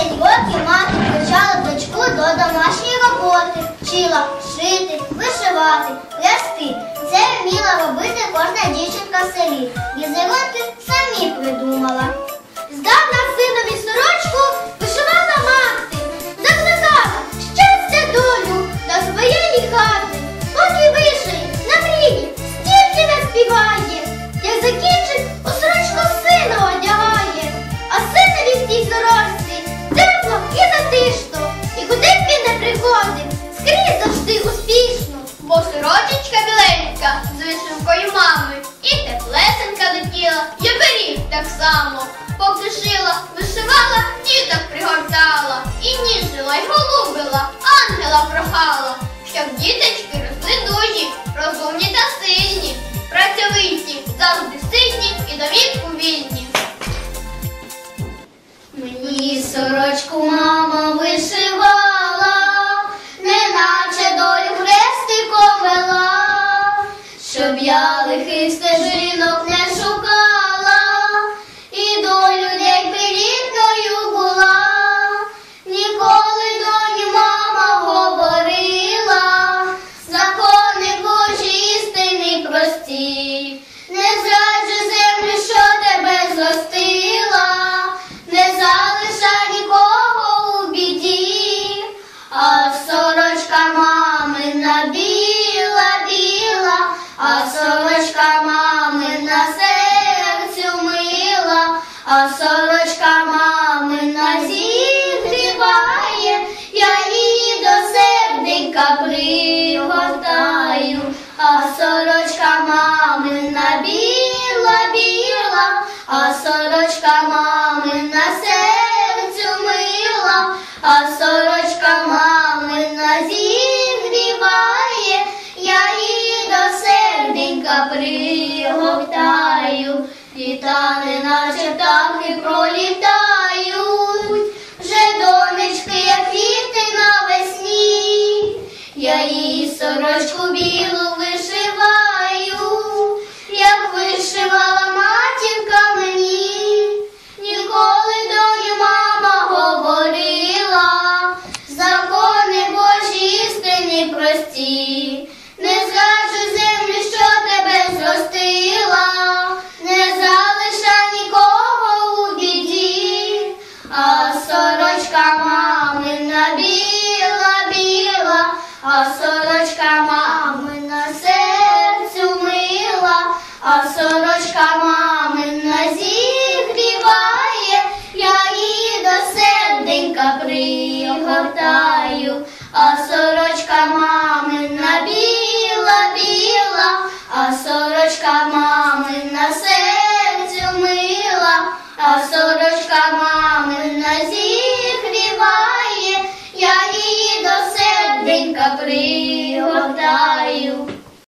10 років мати включала дочку до домашньої роботи, вчила шити, вишивати, плясти. Це вміла робити кожна дівчинка в селі. Візерунки самі біленька з вишивкою мами і теплесенька до тіла, і беріг так само. Поки шила, вишивала, діток пригортала, і ніжила, й голубила, ангела прохала, щоб діточки росли дужі, розумні та сильні, працьовиті, завжди сильні і до щоб я лихих а сорочка мамина зігріває, я її до серденька пригортаю, а сорочка мамина біла, біла, а сорочка мамина серцю мила, а сорочка мамина зігріває, я її до серденька пригортаю, пролітають, вже донечки, як квіти навесні, я її сорочку білу вишиваю, як вишивала а сорочка мамина біла, біла, а сорочка мамина серцю мила, а сорочка мамина зігріває, я її до серденька пригортаю, а сорочка